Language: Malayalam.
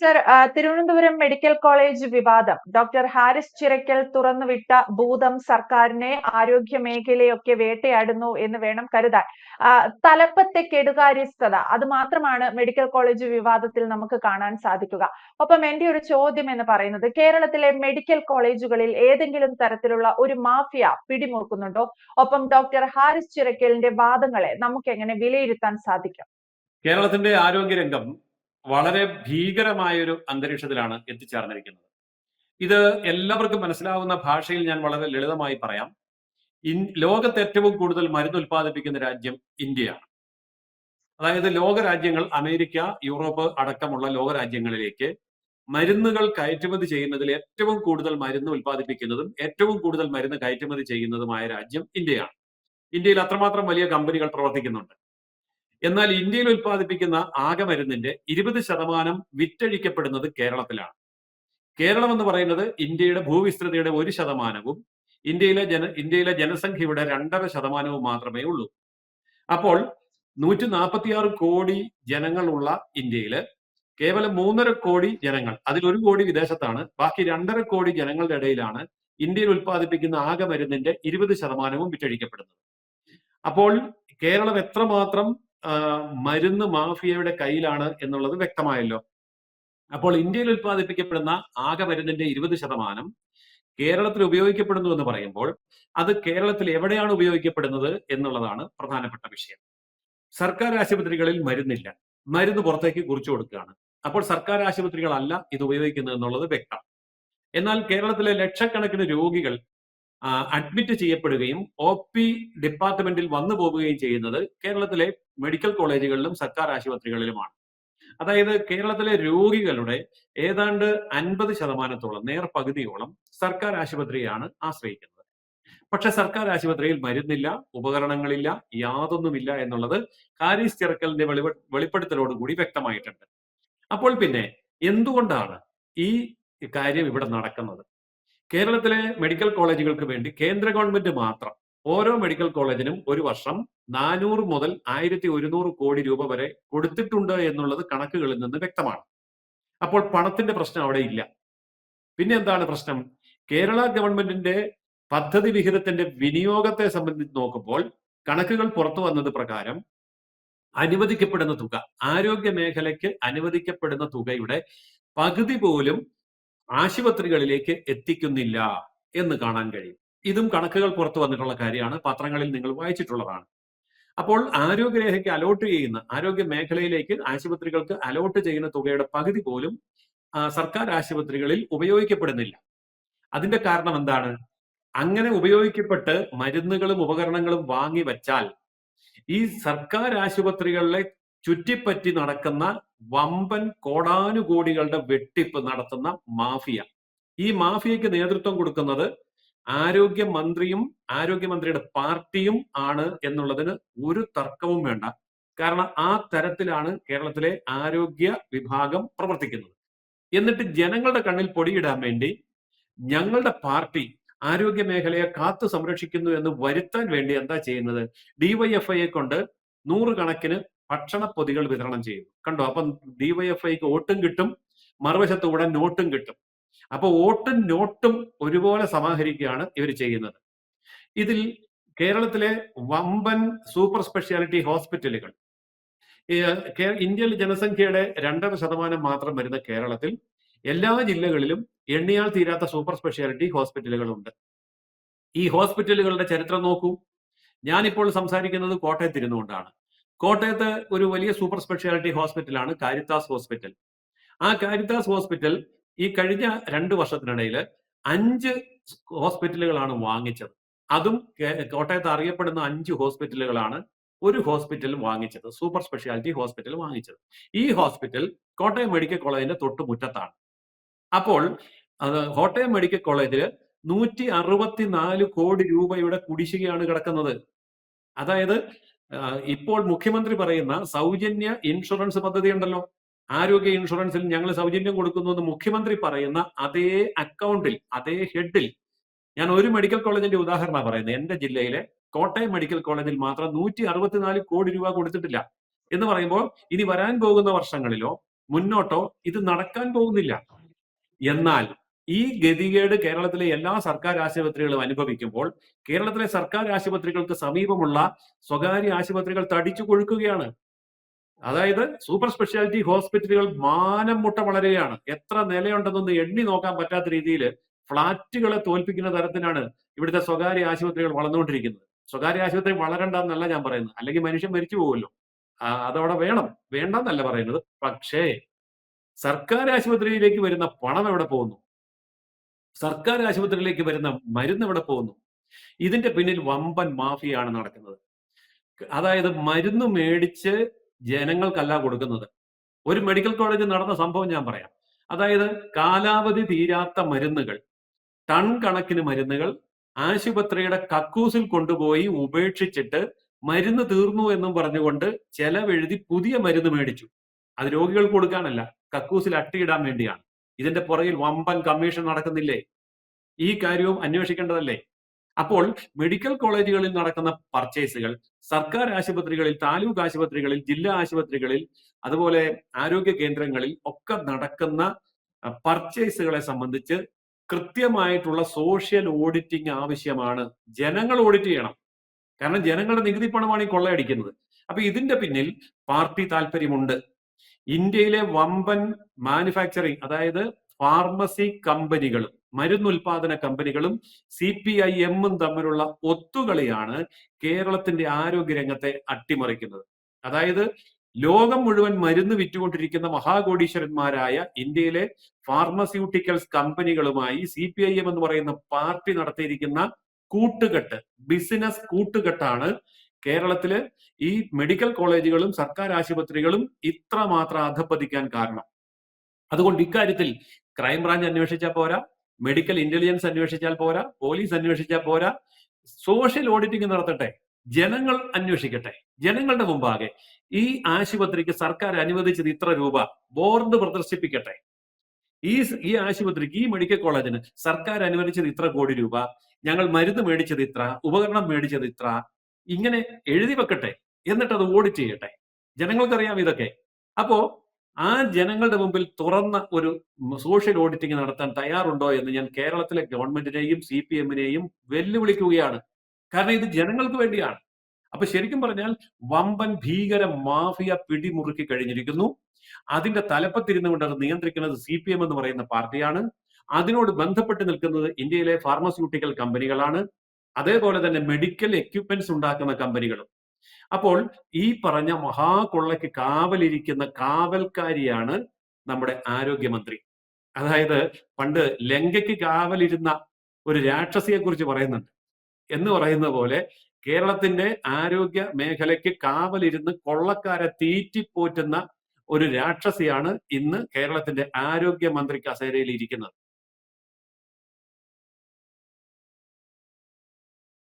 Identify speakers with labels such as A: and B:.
A: സർ തിരുവനന്തപുരം മെഡിക്കൽ കോളേജ് വിവാദം. ഡോക്ടർ ഹാരിസ് ചിറയ്ക്കൽ തുറന്നുവിട്ട ഭൂതം സർക്കാരിനെ ആരോഗ്യ മേഖലയൊക്കെ വേട്ടയാടുന്നു എന്ന് വേണം കരുതാൻ. തലപ്പത്തെ കെടുകാര്യസ്ഥത അത് മാത്രമാണ് മെഡിക്കൽ കോളേജ് വിവാദത്തിൽ നമുക്ക് കാണാൻ സാധിക്കുക. ഒപ്പം എന്റെ ഒരു ചോദ്യം എന്ന് പറയുന്നത് കേരളത്തിലെ മെഡിക്കൽ കോളേജുകളിൽ ഏതെങ്കിലും തരത്തിലുള്ള ഒരു മാഫിയ പിടിമുറുക്കുന്നുണ്ടോ? ഒപ്പം ഡോക്ടർ ഹാരിസ് ചിറയ്ക്കലിന്റെ വാദങ്ങളെ നമുക്ക് എങ്ങനെ വിലയിരുത്താൻ സാധിക്കും?
B: കേരളത്തിന്റെ ആരോഗ്യരംഗം വളരെ ഭീകരമായ ഒരു അന്തരീക്ഷത്തിലാണ് എത്തിച്ചേർന്നിരിക്കുന്നത്. ഇത് എല്ലാവർക്കും മനസ്സിലാവുന്ന ഭാഷയിൽ ഞാൻ വളരെ ലളിതമായി പറയാം. ലോകത്ത് ഏറ്റവും കൂടുതൽ മരുന്ന് ഉൽപ്പാദിപ്പിക്കുന്ന രാജ്യം ഇന്ത്യയാണ്. അതായത് ലോകരാജ്യങ്ങൾ അമേരിക്ക യൂറോപ്പ് അടക്കമുള്ള ലോകരാജ്യങ്ങളിലേക്ക് മരുന്നുകൾ കയറ്റുമതി ചെയ്യുന്നതിൽ ഏറ്റവും കൂടുതൽ മരുന്ന് ഉൽപ്പാദിപ്പിക്കുന്നതും ഏറ്റവും കൂടുതൽ മരുന്ന് കയറ്റുമതി ചെയ്യുന്നതുമായ രാജ്യം ഇന്ത്യയാണ്. ഇന്ത്യയിൽ അത്രമാത്രം വലിയ കമ്പനികൾ പ്രവർത്തിക്കുന്നുണ്ട്. എന്നാൽ ഇന്ത്യയിൽ ഉൽപ്പാദിപ്പിക്കുന്ന ആകെ മരുന്നിന്റെ ഇരുപത് ശതമാനം വിറ്റഴിക്കപ്പെടുന്നത് കേരളത്തിലാണ്. കേരളം എന്ന് പറയുന്നത് ഇന്ത്യയുടെ ഭൂവിസ്തൃതിയുടെ ഒരു ശതമാനവും ഇന്ത്യയിലെ ജന ഇന്ത്യയിലെ ജനസംഖ്യയുടെ രണ്ടര ശതമാനവും മാത്രമേ ഉള്ളൂ. അപ്പോൾ നൂറ്റി നാൽപ്പത്തിയാറ് കോടി ജനങ്ങളുള്ള ഇന്ത്യയിൽ കേവലം മൂന്നര കോടി ജനങ്ങൾ അതിൽ ഒരു കോടി വിദേശത്താണ് ബാക്കി രണ്ടര കോടി ജനങ്ങളുടെ ഇടയിലാണ് ഇന്ത്യയിൽ ഉൽപ്പാദിപ്പിക്കുന്ന ആകെ മരുന്നിന്റെ ഇരുപത് ശതമാനവും വിറ്റഴിക്കപ്പെടുന്നത്. അപ്പോൾ കേരളം എത്രമാത്രം മരുന്ന് മാഫിയയുടെ കയ്യിലാണ് എന്നുള്ളത് വ്യക്തമായല്ലോ. അപ്പോൾ ഇന്ത്യയിൽ ഉൽപ്പാദിപ്പിക്കപ്പെടുന്ന ആകെ മരുന്നിന്റെ ഇരുപത് ശതമാനം കേരളത്തിൽ ഉപയോഗിക്കപ്പെടുന്നു എന്ന് പറയുമ്പോൾ അത് കേരളത്തിൽ എവിടെയാണ് ഉപയോഗിക്കപ്പെടുന്നത് എന്നുള്ളതാണ് പ്രധാനപ്പെട്ട വിഷയം. സർക്കാർ ആശുപത്രികളിൽ മരുന്നില്ല. മരുന്ന് പുറത്തേക്ക് കുറിച്ചു കൊടുക്കുകയാണ്. അപ്പോൾ സർക്കാർ ആശുപത്രികളല്ല ഇത് ഉപയോഗിക്കുന്നത് എന്നുള്ളത് വ്യക്തം. എന്നാൽ കേരളത്തിലെ ലക്ഷക്കണക്കിന് രോഗികൾ അഡ്മിറ്റ് ചെയ്യപ്പെടുകയും ഒ പി ഡിപ്പാർട്ട്മെന്റിൽ വന്നു പോവുകയും ചെയ്യുന്നത് കേരളത്തിലെ മെഡിക്കൽ കോളേജുകളിലും സർക്കാർ ആശുപത്രികളിലുമാണ്. അതായത് കേരളത്തിലെ രോഗികളുടെ ഏതാണ്ട് അൻപത് ശതമാനത്തോളം നേർ പകുതിയോളം സർക്കാർ ആശുപത്രിയാണ് ആശ്രയിക്കുന്നത്. പക്ഷെ സർക്കാർ ആശുപത്രിയിൽ മരുന്നില്ല ഉപകരണങ്ങളില്ല യാതൊന്നുമില്ല എന്നുള്ളത് കാരീസ് ചിറക്കലിന്റെ വെളിവ വെളിപ്പെടുത്തലോടുകൂടി വ്യക്തമായിട്ടുണ്ട്. അപ്പോൾ പിന്നെ എന്തുകൊണ്ടാണ് ഈ കാര്യം ഇവിടെ നടക്കുന്നത്? കേരളത്തിലെ മെഡിക്കൽ കോളേജുകൾക്ക് വേണ്ടി കേന്ദ്ര ഗവൺമെന്റ് മാത്രം ഓരോ മെഡിക്കൽ കോളേജിനും ഒരു വർഷം നാനൂറ് മുതൽ ആയിരത്തി ഒരുന്നൂറ് കോടി രൂപ വരെ കൊടുത്തിട്ടുണ്ട് എന്നുള്ളത് കണക്കുകളിൽ നിന്ന് വ്യക്തമാണ്. അപ്പോൾ പണത്തിന്റെ പ്രശ്നം അവിടെ ഇല്ല. പിന്നെ എന്താണ് പ്രശ്നം? കേരള ഗവൺമെന്റിന്റെ പദ്ധതി വിഹിതത്തിന്റെ വിനിയോഗത്തെ സംബന്ധിച്ച് നോക്കുമ്പോൾ കണക്കുകൾ പുറത്തു വന്നത് പ്രകാരം അനുവദിക്കപ്പെടുന്ന തുക ആരോഗ്യ മേഖലയ്ക്ക് അനുവദിക്കപ്പെടുന്ന തുകയുടെ പകുതി പോലും ആശുപത്രികളിലേക്ക് എത്തിക്കുന്നില്ല എന്ന് കാണാൻ കഴിയും. ഇതും കണക്കുകൾ പുറത്തു വന്നിട്ടുള്ള കാര്യമാണ്. പത്രങ്ങളിൽ നിങ്ങൾ വായിച്ചിട്ടുള്ളതാണ്. അപ്പോൾ ആരോഗ്യരേഖയ്ക്ക് അലോട്ട് ചെയ്യുന്ന ആരോഗ്യ മേഖലയിലേക്ക് ആശുപത്രികൾക്ക് അലോട്ട് ചെയ്യുന്ന തുകയുടെ പകുതി പോലും സർക്കാർ ആശുപത്രികളിൽ ഉപയോഗിക്കപ്പെടുന്നില്ല. അതിന്റെ കാരണം എന്താണ്? അങ്ങനെ ഉപയോഗിക്കപ്പെട്ട് മരുന്നുകളും ഉപകരണങ്ങളും വാങ്ങി വച്ചാൽ ഈ സർക്കാർ ആശുപത്രികളിലെ ചുറ്റിപ്പറ്റി നടക്കുന്ന വമ്പൻ കോടാനുകോടികളുടെ വെട്ടിപ്പ് നടത്തുന്ന മാഫിയ. ഈ മാഫിയക്ക് നേതൃത്വം കൊടുക്കുന്നത് ആരോഗ്യമന്ത്രിയും ആരോഗ്യമന്ത്രിയുടെ പാർട്ടിയും ആണ് എന്നുള്ളതിന് ഒരു തർക്കവും വേണ്ട. കാരണം ആ തരത്തിലാണ് കേരളത്തിലെ ആരോഗ്യ വിഭാഗം പ്രവർത്തിക്കുന്നത്. എന്നിട്ട് ജനങ്ങളുടെ കണ്ണിൽ പൊടിയിടാൻ വേണ്ടി ഞങ്ങളുടെ പാർട്ടി ആരോഗ്യ മേഖലയെ കാത്തു സംരക്ഷിക്കുന്നു എന്ന് വരുത്താൻ വേണ്ടി എന്താ ചെയ്യുന്നത്? ഡിവൈഎഫ്ഐയെ കൊണ്ട് നൂറുകണക്കിന് ഭക്ഷണ പൊതികൾ വിതരണം ചെയ്യുന്നു. കണ്ടോ? അപ്പം ഡിവൈഎഫ്ഐക്ക് വോട്ടും കിട്ടും മറുവശത്ത് കൂടെ നോട്ടും കിട്ടും. അപ്പൊ വോട്ടും നോട്ടും ഒരുപോലെ സമാഹരിക്കുകയാണ് ഇവർ ചെയ്യുന്നത്. ഇതിൽ കേരളത്തിലെ വമ്പൻ സൂപ്പർ സ്പെഷ്യാലിറ്റി ഹോസ്പിറ്റലുകൾ ഇന്ത്യയിലെ ജനസംഖ്യയുടെ രണ്ടര ശതമാനം മാത്രം വരുന്ന കേരളത്തിൽ എല്ലാ ജില്ലകളിലും എണ്ണിയാൽ തീരാത്ത സൂപ്പർ സ്പെഷ്യാലിറ്റി ഹോസ്പിറ്റലുകളുണ്ട്. ഈ ഹോസ്പിറ്റലുകളുടെ ചരിത്രം നോക്കൂ. ഞാനിപ്പോൾ സംസാരിക്കുന്നത് കോട്ടയത്ത് ഇരുന്നുകൊണ്ടാണ്. കോട്ടയത്ത് ഒരു വലിയ സൂപ്പർ സ്പെഷ്യാലിറ്റി ഹോസ്പിറ്റലാണ് കാരിത്താസ് ഹോസ്പിറ്റൽ. ആ കാരിത്താസ് ഹോസ്പിറ്റൽ ഈ കഴിഞ്ഞ രണ്ട് വർഷത്തിനിടയിൽ അഞ്ച് ഹോസ്പിറ്റലുകളാണ് വാങ്ങിച്ചത്. അതും കോട്ടയത്ത് അറിയപ്പെടുന്ന അഞ്ച് ഹോസ്പിറ്റലുകളാണ് ഒരു ഹോസ്പിറ്റൽ വാങ്ങിച്ചത്. സൂപ്പർ സ്പെഷ്യാലിറ്റി ഹോസ്പിറ്റൽ വാങ്ങിച്ചത്. ഈ ഹോസ്പിറ്റൽ കോട്ടയം മെഡിക്കൽ കോളേജിന്റെ തൊട്ടുമുറ്റത്താണ് അപ്പോൾ കോട്ടയം മെഡിക്കൽ കോളേജിൽ നൂറ്റി അറുപത്തിനാല് കോടി രൂപയുടെ കുടിശ്ശികയാണ് കിടക്കുന്നത്. അതായത് ഇപ്പോൾ മുഖ്യമന്ത്രി പറയുന്ന സൗജന്യ ഇൻഷുറൻസ് പദ്ധതി ഉണ്ടല്ലോ. ആരോഗ്യ ഇൻഷുറൻസിൽ ഞങ്ങൾ സൗജന്യം കൊടുക്കുന്നു എന്ന് മുഖ്യമന്ത്രി പറയുന്ന അതേ അക്കൗണ്ടിൽ അതേ ഹെഡിൽ ഞാൻ ഒരു മെഡിക്കൽ കോളേജിന്റെ ഉദാഹരണമാണ് പറയുന്നത്. എന്റെ ജില്ലയിലെ കോട്ടയം മെഡിക്കൽ കോളേജിൽ മാത്രം നൂറ്റി അറുപത്തിനാല് കോടി രൂപ കൊടുത്തിട്ടില്ല എന്ന് പറയുമ്പോൾ ഇനി വരാൻ പോകുന്ന വർഷങ്ങളിലോ മുന്നോട്ടോ ഇത് നടക്കാൻ പോകുന്നില്ല. എന്നാൽ ഈ ഗതികേട് കേരളത്തിലെ എല്ലാ സർക്കാർ ആശുപത്രികളും അനുഭവിക്കുമ്പോൾ കേരളത്തിലെ സർക്കാർ ആശുപത്രികൾക്ക് സമീപമുള്ള സ്വകാര്യ ആശുപത്രികൾ തടിച്ചു കൊഴുക്കുകയാണ്. അതായത് സൂപ്പർ സ്പെഷ്യാലിറ്റി ഹോസ്പിറ്റലുകൾ മാനം മുട്ട വളരുകയാണ്. എത്ര നിലയുണ്ടെന്നൊന്ന് എണ്ണി നോക്കാൻ പറ്റാത്ത രീതിയിൽ ഫ്ളാറ്റുകളെ തോൽപ്പിക്കുന്ന തരത്തിലാണ് ഇവിടുത്തെ സ്വകാര്യ ആശുപത്രികൾ വളർന്നുകൊണ്ടിരിക്കുന്നത്. സ്വകാര്യ ആശുപത്രി വളരണ്ട എന്നല്ല ഞാൻ പറയുന്നത്. അല്ലെങ്കിൽ മനുഷ്യൻ മരിച്ചു പോകുമല്ലോ. അതവിടെ വേണം. വേണ്ടെന്നല്ല പറയുന്നത്. പക്ഷേ സർക്കാർ ആശുപത്രിയിലേക്ക് വരുന്ന പണം എവിടെ പോകുന്നു? സർക്കാർ ആശുപത്രിയിലേക്ക് വരുന്ന മരുന്ന് എവിടെ പോകുന്നു. ഇതിന്റെ പിന്നിൽ വമ്പൻ മാഫിയാണ് നടക്കുന്നത്. അതായത് മരുന്ന് മേടിച്ച് ജനങ്ങൾക്കല്ല കൊടുക്കുന്നത്. ഒരു മെഡിക്കൽ കോളേജിൽ നടന്ന സംഭവം ഞാൻ പറയാം. അതായത് കാലാവധി തീരാത്ത മരുന്നുകൾ ടൺ കണക്കിന് മരുന്നുകൾ ആശുപത്രിയുടെ കക്കൂസിൽ കൊണ്ടുപോയി ഉപേക്ഷിച്ചിട്ട് മരുന്ന് തീർന്നു എന്നും പറഞ്ഞുകൊണ്ട് ചെലവെഴുതി പുതിയ മരുന്ന് മേടിച്ചു. അത് രോഗികൾക്ക് കൊടുക്കാനല്ല കക്കൂസിൽ അട്ടിയിടാൻ വേണ്ടിയാണ്. ഇതിന്റെ പുറകിൽ വമ്പൻ കമ്മീഷൻ നടക്കുന്നില്ലേ? ഈ കാര്യവും അന്വേഷിക്കേണ്ടതല്ലേ? അപ്പോൾ മെഡിക്കൽ കോളേജുകളിൽ നടക്കുന്ന പർച്ചേസുകൾ സർക്കാർ ആശുപത്രികളിൽ താലൂക്ക് ആശുപത്രികളിൽ ജില്ലാ ആശുപത്രികളിൽ അതുപോലെ ആരോഗ്യ കേന്ദ്രങ്ങളിൽ ഒക്കെ നടക്കുന്ന പർച്ചേസുകളെ സംബന്ധിച്ച് കൃത്യമായിട്ടുള്ള സോഷ്യൽ ഓഡിറ്റിംഗ് ആവശ്യമാണ്. ജനങ്ങൾ ഓഡിറ്റ് ചെയ്യണം. കാരണം ജനങ്ങളുടെ നികുതി പണമാണ് ഈ കൊള്ളയടിക്കുന്നത്. അപ്പൊ ഇതിന്റെ പിന്നിൽ പാർട്ടി താല്പര്യമുണ്ട്. ഇന്ത്യയിലെ വമ്പൻ മാനുഫാക്ചറിങ് അതായത് ഫാർമസി കമ്പനികളും മരുന്നുൽപാദന കമ്പനികളും സി പി ഐ എമ്മും തമ്മിലുള്ള ഒത്തുകളിയാണ് കേരളത്തിന്റെ ആരോഗ്യ രംഗത്തെ അട്ടിമറിക്കുന്നത്. അതായത് ലോകം മുഴുവൻ മരുന്ന് വിറ്റുകൊണ്ടിരിക്കുന്ന മഹാകോടീശ്വരന്മാരായ ഇന്ത്യയിലെ ഫാർമസ്യൂട്ടിക്കൽസ് കമ്പനികളുമായി സി പി ഐ എം എന്ന് പറയുന്ന പാർട്ടി നടത്തിയിരിക്കുന്ന കൂട്ടുകെട്ട് ബിസിനസ് കൂട്ടുകെട്ടാണ് കേരളത്തിൽ ഈ മെഡിക്കൽ കോളേജുകളും സർക്കാർ ആശുപത്രികളും ഇത്രമാത്രം അധപ്പതിക്കാൻ കാരണം. അതുകൊണ്ട് ഇക്കാര്യത്തിൽ ക്രൈംബ്രാഞ്ച് അന്വേഷിച്ചാൽ പോരാ മെഡിക്കൽ ഇന്റലിജൻസ് അന്വേഷിച്ചാൽ പോരാ പോലീസ് അന്വേഷിച്ചാൽ പോരാ സോഷ്യൽ ഓഡിറ്റിംഗ് നടത്തട്ടെ ജനങ്ങൾ അന്വേഷിക്കട്ടെ ജനങ്ങളുടെ മുമ്പാകെ. ഈ ആശുപത്രിക്ക് സർക്കാർ അനുവദിച്ചത് ഇത്ര രൂപ ബോർഡ് പ്രദർശിപ്പിക്കട്ടെ. ഈ ഈ ആശുപത്രിക്ക് ഈ മെഡിക്കൽ കോളേജിന് സർക്കാർ അനുവദിച്ചത് ഇത്ര കോടി രൂപ ഞങ്ങൾ മരുന്ന് മേടിച്ചത് ഇത്ര ഉപകരണം മേടിച്ചത് ഇത്ര ഇങ്ങനെ എഴുതി വെക്കട്ടെ എന്നിട്ട് അത് ഓഡിറ്റ് ചെയ്യട്ടെ. ജനങ്ങൾക്കറിയാം ഇതൊക്കെ. അപ്പോ ആ ജനങ്ങളുടെ മുമ്പിൽ തുറന്ന ഒരു സോഷ്യൽ ഓഡിറ്റിംഗ് നടത്താൻ തയ്യാറുണ്ടോ എന്ന് ഞാൻ കേരളത്തിലെ ഗവൺമെന്റിനെയും സി പി എമ്മിനെയും വെല്ലുവിളിക്കുകയാണ്. കാരണം ഇത് ജനങ്ങൾക്ക് വേണ്ടിയാണ്. അപ്പൊ ശരിക്കും പറഞ്ഞാൽ വമ്പൻ ഭീകര മാഫിയ പിടിമുറുക്കി കഴിഞ്ഞിരിക്കുന്നു. അതിന്റെ തലപ്പത്തിരുന്നു കൊണ്ട് അത് നിയന്ത്രിക്കുന്നത് സി പി എം എന്ന് പറയുന്ന പാർട്ടിയാണ്. അതിനോട് ബന്ധപ്പെട്ട് നിൽക്കുന്നത് ഇന്ത്യയിലെ ഫാർമസ്യൂട്ടിക്കൽ കമ്പനികളാണ് അതേപോലെ തന്നെ മെഡിക്കൽ എക്യുപ്മെന്റ്സ് ഉണ്ടാക്കുന്ന കമ്പനികളും. അപ്പോൾ ഈ പറഞ്ഞ മഹാകൊള്ളയ്ക്ക് കാവലിരിക്കുന്ന കാവൽക്കാരിയാണ് നമ്മുടെ ആരോഗ്യമന്ത്രി. അതായത് പണ്ട് ലങ്കയ്ക്ക് കാവലിരുന്ന ഒരു രാക്ഷസിയെ കുറിച്ച് പറയുന്നുണ്ട്. എന്ന് പറയുന്ന പോലെ കേരളത്തിന്റെ ആരോഗ്യ മേഖലയ്ക്ക് കാവലിരുന്ന് കൊള്ളക്കാരെ തീറ്റിപ്പോറ്റുന്ന ഒരു രാക്ഷസിയാണ് ഇന്ന് കേരളത്തിന്റെ ആരോഗ്യമന്ത്രി കസേരയിൽ ഇരിക്കുന്നത്.